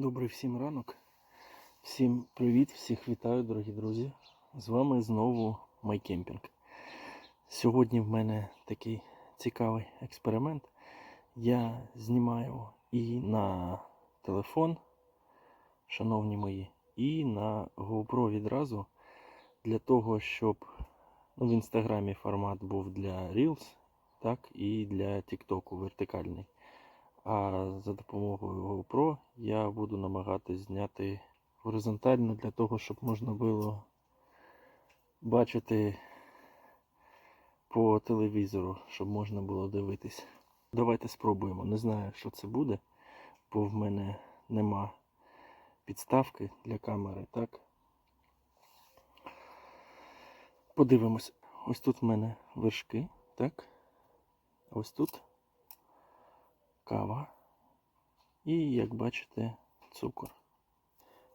Добрий всім ранок. Всім привіт, всіх вітаю, дорогі друзі. З вами знову MyCamping. Сьогодні в мене такий цікавий експеримент. Я знімаю і на телефон, шановні мої, і на GoPro відразу для того, щоб ну, в інстаграмі формат був для Reels, так і для TikTok вертикальний. А за допомогою GoPro я буду намагатись зняти горизонтально для того, щоб можна було бачити по телевізору, щоб можна було дивитись. Давайте спробуємо. Не знаю, що це буде, бо в мене нема підставки для камери, так? Подивимось. Ось тут в мене вершки, так? Ось тут кава і, як бачите, цукор.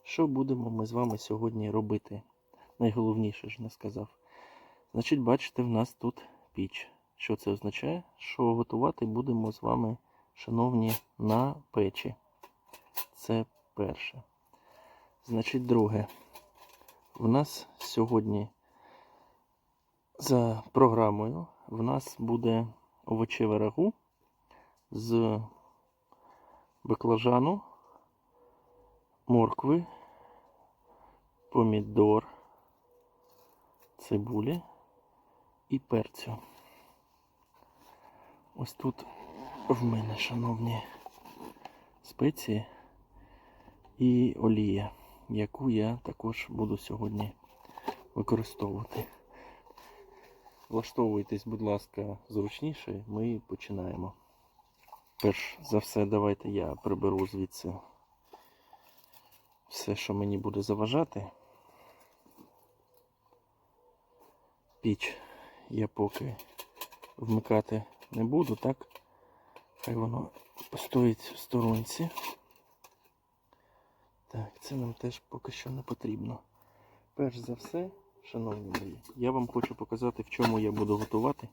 Що будемо ми з вами сьогодні робити? Найголовніше ж не сказав. Значить, бачите, в нас тут піч. Що це означає? Що готувати будемо з вами, шановні, на печі. Це перше. Значить, друге. В нас сьогодні за програмою в нас буде овочеве рагу з баклажану, моркви, помідор, цибулі і перцю. Ось тут в мене, шановні, спеції і олія, яку я також буду сьогодні використовувати. Влаштовуйтесь, будь ласка, зручніше, ми починаємо. Перш за все, давайте я приберу звідси все, що мені буде заважати. Піч я поки вмикати не буду, так? Хай воно постоїть в сторонці. Так, це нам теж поки що не потрібно. Перш за все, шановні мої, я вам хочу показати, в чому я буду готувати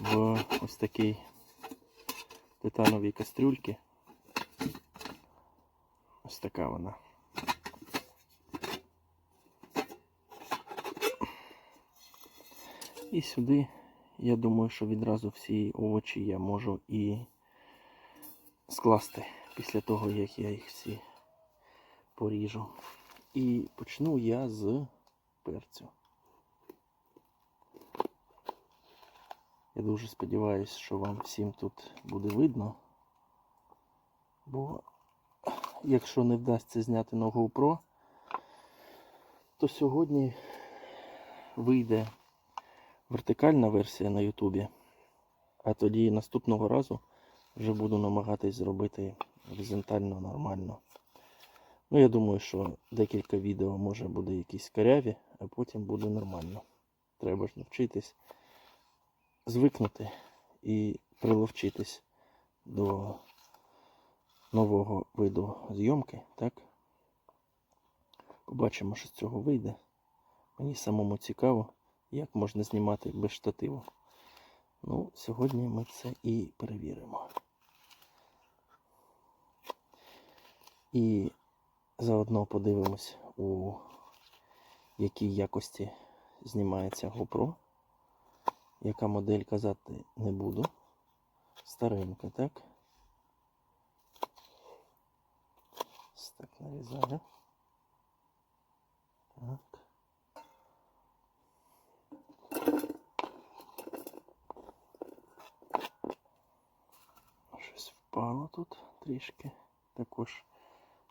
в ось такий титановій кастрюльки. Ось така вона. І сюди, я думаю, що відразу всі овочі я можу і скласти після того, як я їх всі поріжу. І почну я з перцю. Я дуже сподіваюся, що вам всім тут буде видно. Бо якщо не вдасться зняти на GoPro, то сьогодні вийде вертикальна версія на Ютубі. А тоді наступного разу вже буду намагатись зробити горизонтально нормально. Ну, я думаю, що декілька відео може буде якісь каряві, а потім буде нормально. Треба ж навчитись звикнути і приловчитись до нового виду зйомки, так? Побачимо, що з цього вийде. Мені самому цікаво, як можна знімати без штативу. Ну, сьогодні ми це і перевіримо. І заодно подивимось, у якій якості знімається GoPro. Яка модель казати не буду. Старенька, так? Так нарізаю. Так. Щось впало тут трішки. Також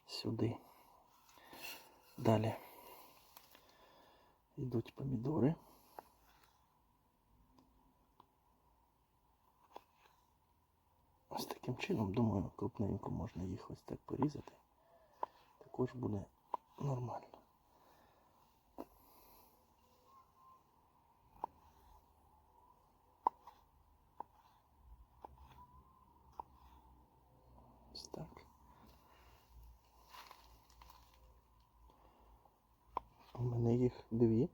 сюди. Далі йдуть помідори. Ось таким чином, думаю, крупненько можна їх ось так порізати. Також буде нормально. Ось так. У мене їх дві.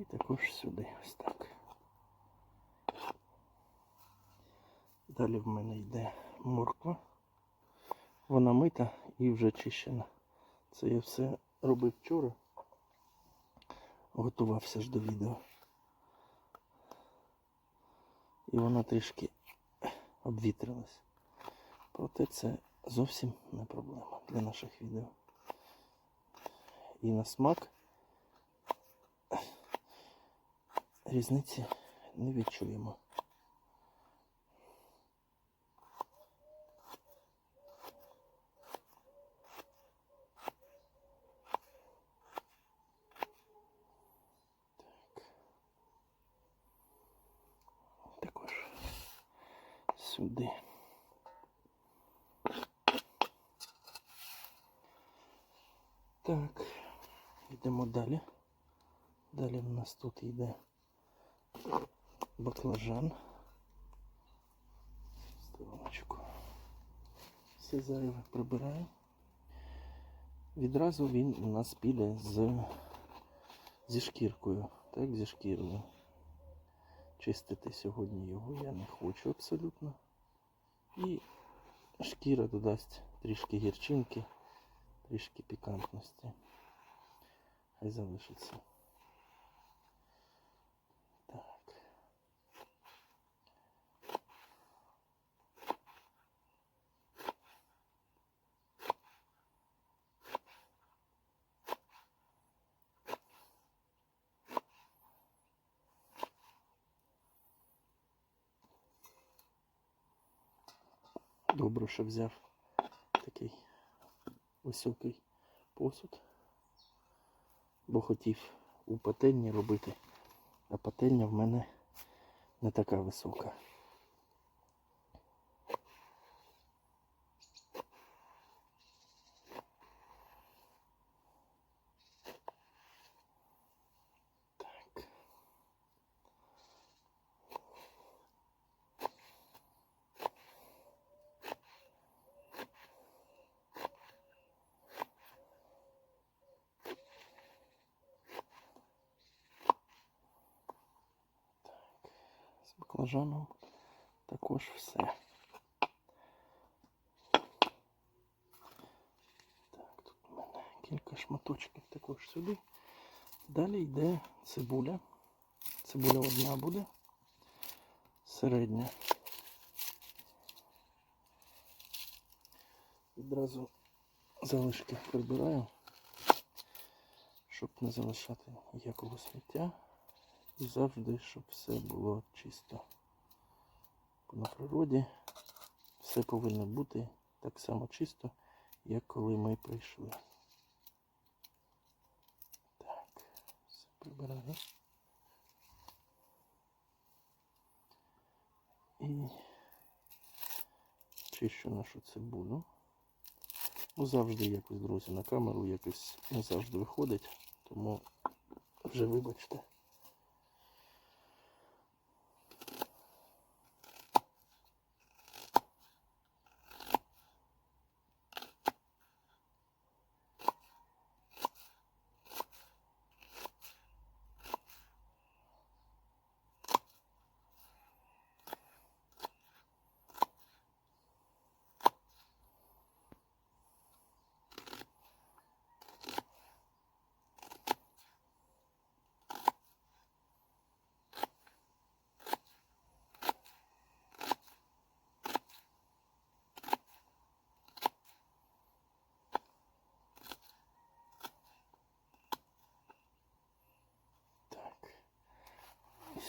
І також сюди ось так. Далі в мене йде морква. Вона мита і вже чищена. Це я все робив вчора. Готувався ж до відео. І вона трішки обвітрилась. Проте це зовсім не проблема для наших відео. І на смак різниці не відчуємо. Так. Також сюди. Так, йдемо далі. Далі в нас тут йде баклажан. Стороночку. Все зайве прибираю. Відразу він у нас піде з, зі шкіркою. Так, зі шкірою. Чистити сьогодні його я не хочу абсолютно. І шкіра додасть трішки гірчинки, трішки пікантності. Хай залишиться. Так. Добре, що взяв. Такий високий посуд, бо хотів у пательні робити, а пательня в мене не така висока. Так. З баклажаном також все. Так, тут у мене кілька шматочків також сюди. Далі йде цибуля. Цибуля одна буде. Середня. Відразу залишки прибираю, щоб не залишати ніякого сміття. І завжди, щоб все було чисто. На природі все повинно бути так само чисто, як коли ми прийшли. Так, все прибираю. І чищу нашу цибулю. Ну, завжди якось, друзі, на камеру якось не завжди виходить, тому вже вибачте.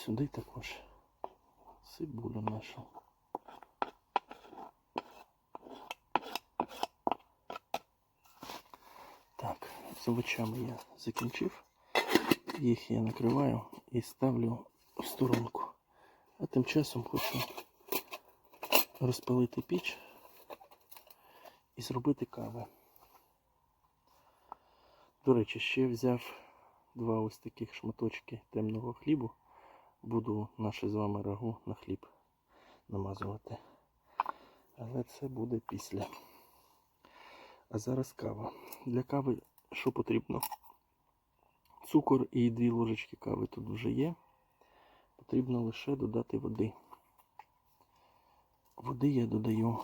Сюди також цибулю нашу. Так, з овочами я закінчив. Їх я накриваю і ставлю в сторонку. А тим часом хочу розпалити піч і зробити каву. До речі, ще взяв два ось таких шматочки темного хлібу. Буду наше з вами рагу на хліб намазувати. Але це буде після. А зараз кава. Для кави що потрібно? Цукор і 2 ложечки кави тут вже є. Потрібно лише додати води. Води я додаю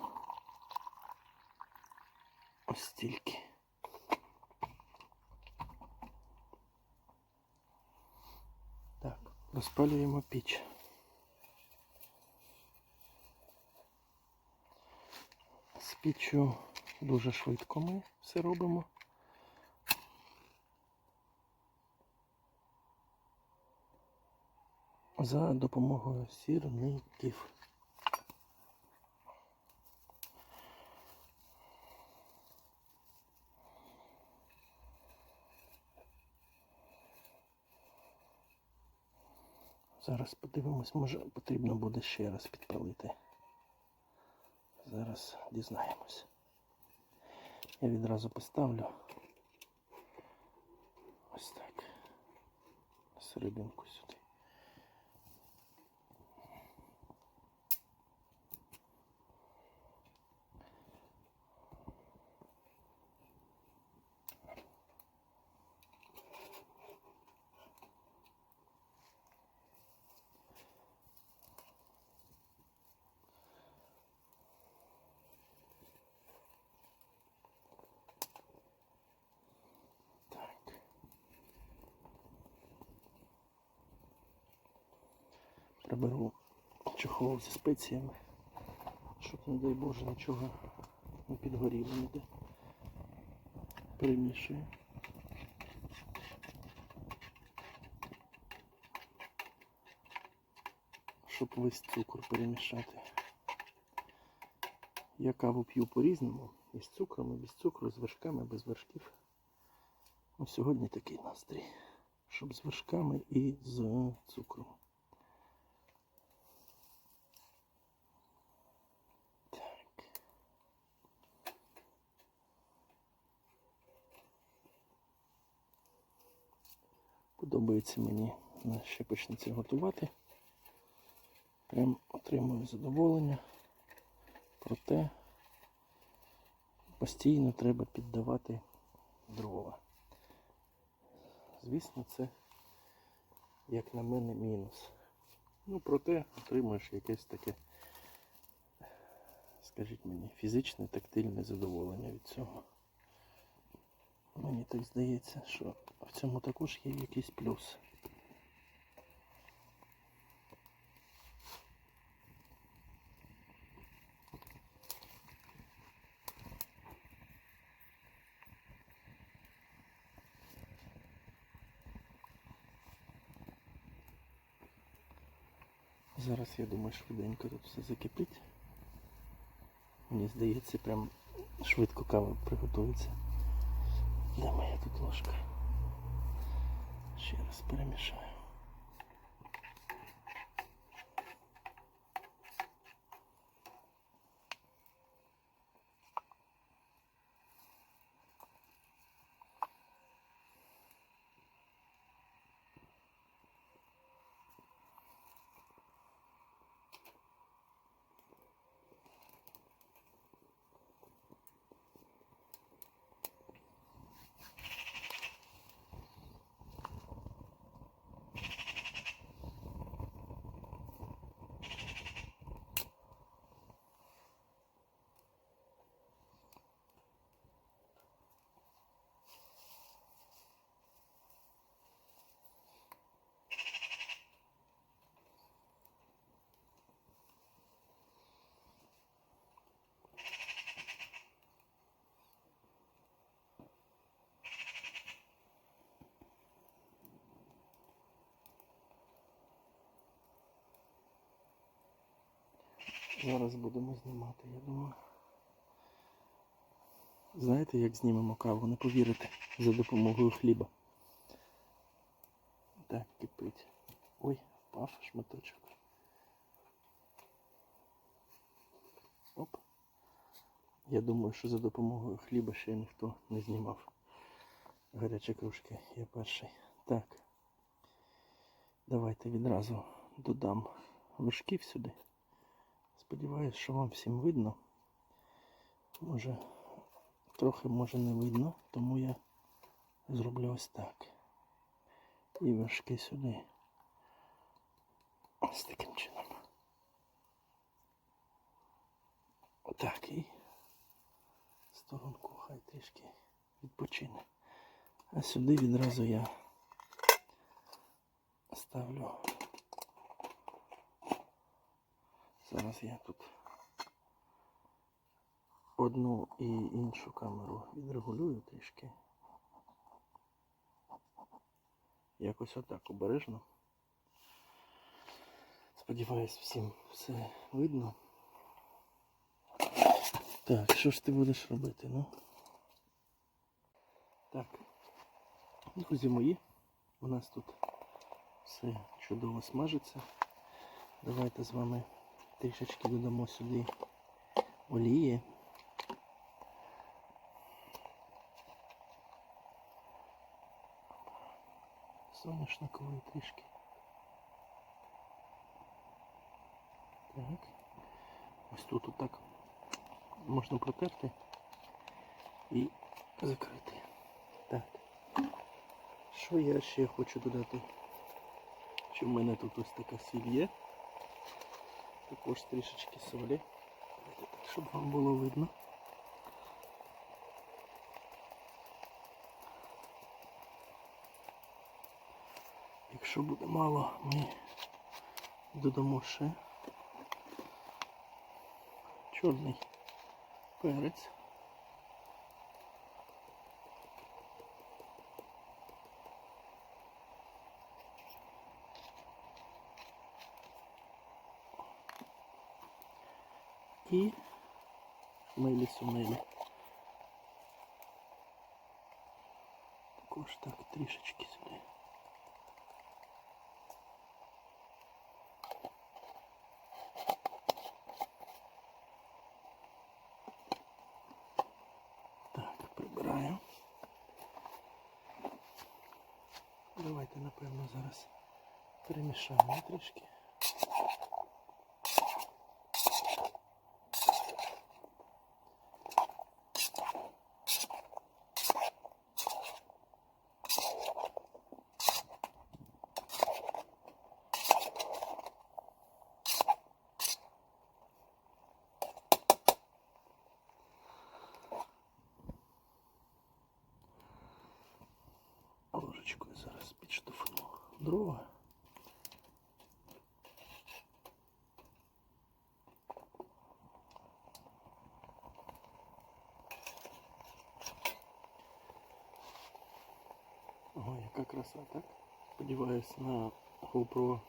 ось стільки. Так, розпалюємо піч. З піччю дуже швидко ми все робимо. За допомогою сірників. Зараз подивимось, може потрібно буде ще раз підпалити. Зараз дізнаємось. Я відразу поставлю ось так. Серединку сюди. Приберу чохол зі спеціями, щоб, не дай Боже, нічого не підгоріло ніде. Перемішую. Щоб весь цукор перемішати. Я каву п'ю по-різному. І з цукром, і без цукру, з вершками, без вершків. Ну, сьогодні такий настрій. Щоб з вершками і з цукром. Так. Подобається мені, ще почнеться готувати. Прям отримую задоволення. Проте постійно треба піддавати дрова. Звісно, це, як на мене, мінус. Ну, проте отримуєш якесь таке, скажіть мені, фізичне, тактильне задоволення від цього. Мені так здається, що в цьому також є якийсь плюс. Зараз я думаю, швиденько тут все закипить. Мені здається, прям швидко кава приготується. Де моя тут ложка? Ще раз перемішаю. Зараз будемо знімати, я думаю. Знаєте, як знімемо каву? Не повірите за допомогою хліба. Так, кипить. Ой, впав шматочок. Оп. Я думаю, що за допомогою хліба ще ніхто не знімав. Гарячі кружки, я перший. Так. Давайте відразу додам вершків сюди. Сподіваюсь, що вам всім видно. Може, трохи може не видно, тому я зроблю ось так. І вершки сюди. Ось таким чином. Отак і сторонку хай трішки відпочине. А сюди відразу я ставлю. Зараз я тут одну і іншу камеру відрегулюю трішки. Якось отак обережно. Сподіваюсь, всім все видно. Так, що ж ти будеш робити, ну? Так, друзі мої, у нас тут все чудово смажиться. Давайте з вами трішечки додамо сюди олії. Соняшникової трішки. Так. Ось тут отак можна протерти і закрити. Так. Що я ще хочу додати? Що в мене тут ось така сіль є. Також трішечки солі. Щоб вам було видно. Якщо буде мало, ми додамо ще чорний перець. І милі сумилі. Також так трішечки сюди. Так, прибираю. Давайте, напевно, зараз перемішаємо трішки. На GoPro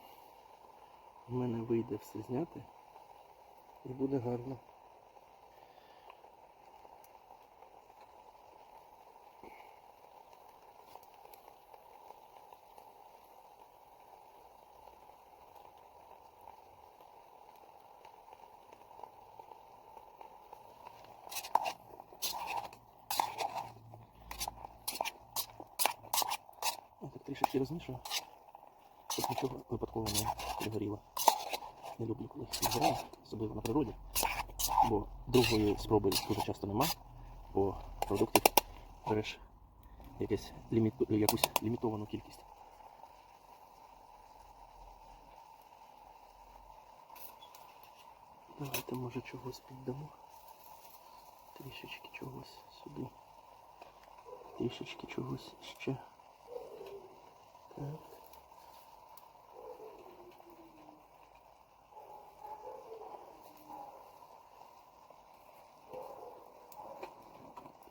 в мене вийде все зняти і буде гарно. Я так трішечки розмішую, щоб нічого випадково не пригоріло. Не люблю, коли підгорає, особливо на природі, бо другої спроби дуже часто нема, бо продуктів береш якесь якусь лімітовану кількість. Давайте може чогось піддамо. Трішечки чогось сюди. Трішечки чогось ще. Так.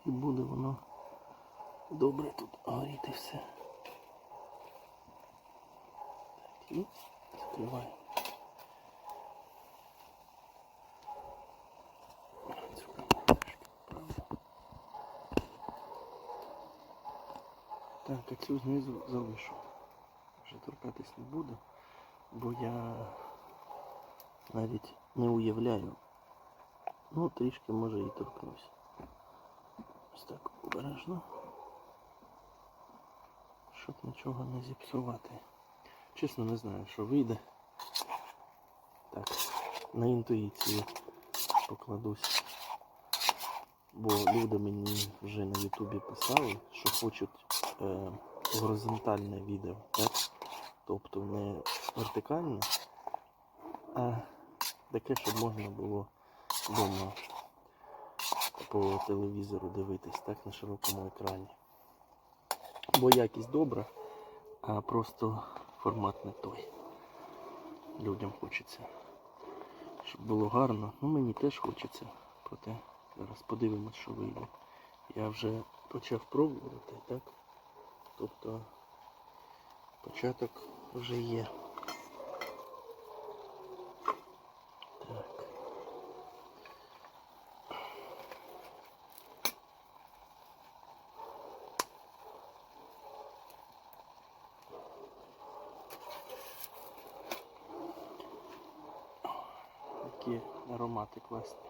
І буде воно добре тут горіти все. Так, і закриваємо. Так, а цю знизу залишу. Вже торкатись не буду, бо я навіть не уявляю. Ну, трішки може і торкнусь. Ось так обережно. Щоб нічого не зіпсувати. Чесно не знаю, що вийде. Так, на інтуїцію покладусь. Бо люди мені вже на Ютубі писали, що хочуть е, горизонтальне відео, так? Тобто не вертикальне, а таке, щоб можна було вдома по телевізору дивитись, так, на широкому екрані. Бо якість добра, а просто формат не той. Людям хочеться, щоб було гарно. Ну мені теж хочеться. Проте зараз подивимось, що вийде. Я вже почав пробувати, так? Тобто початок вже є. questi.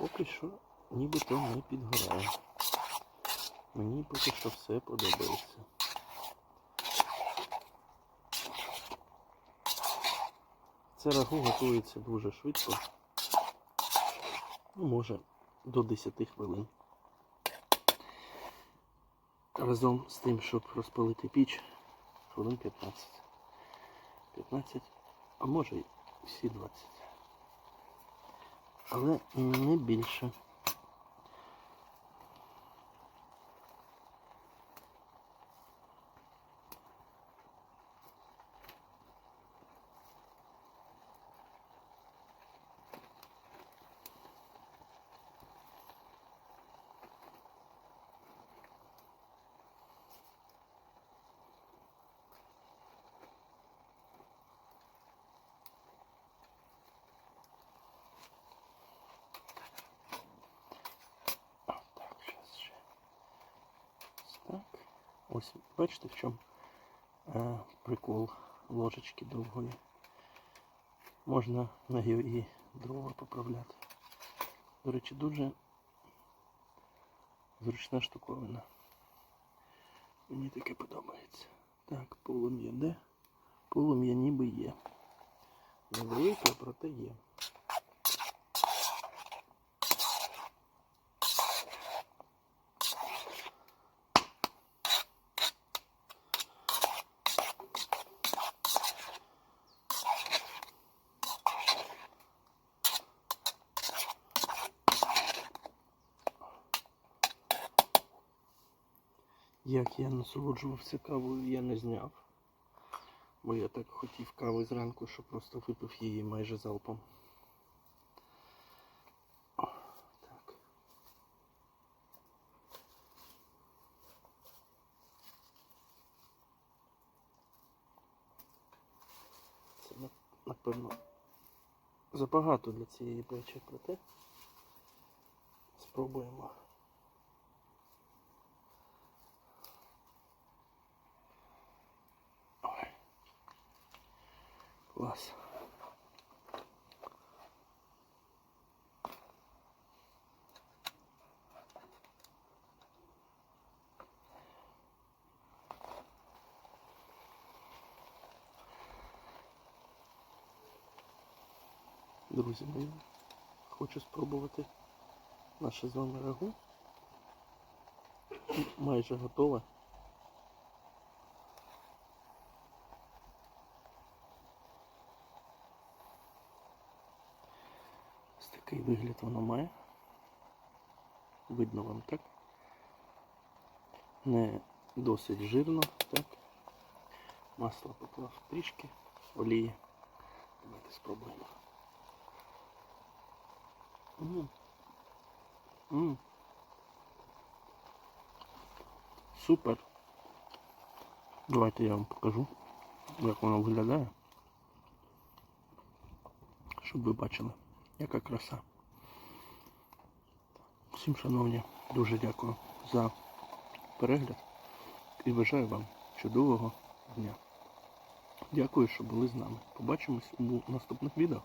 Поки що нібито не підгорає. Мені поки що все подобається. Це рагу готується дуже швидко. Ну, може, до 10 хвилин. Разом з тим, щоб розпалити піч, хвилин 15. 15, а може й всі 20 але не більше. А, так, зараз ще. Ось Так. Ось, бачите, в чому е, прикол ложечки довгої. Можна нею і дрова поправляти. До речі, дуже зручна штуковина. Мені таке подобається. Так, полум'я де? Полум'я ніби є. Невелике, проте є. Як я насолоджувався кавою, я не зняв. Бо я так хотів кави зранку, що просто випив її майже залпом. Так. Це напевно забагато для цієї печі, проте спробуємо. Клас. Друзі мої, хочу спробувати наше з вами рагу. Майже готове. Ось такий вигляд воно має. Видно вам так. Не досить жирно, так. Масло поклав трішки, олії. Давайте спробуємо. М. М. Супер. Давайте я вам покажу, як воно виглядає. Щоб ви бачили, яка краса. Всім, шановні, дуже дякую за перегляд і бажаю вам чудового дня. Дякую, що були з нами. Побачимось у наступних відео.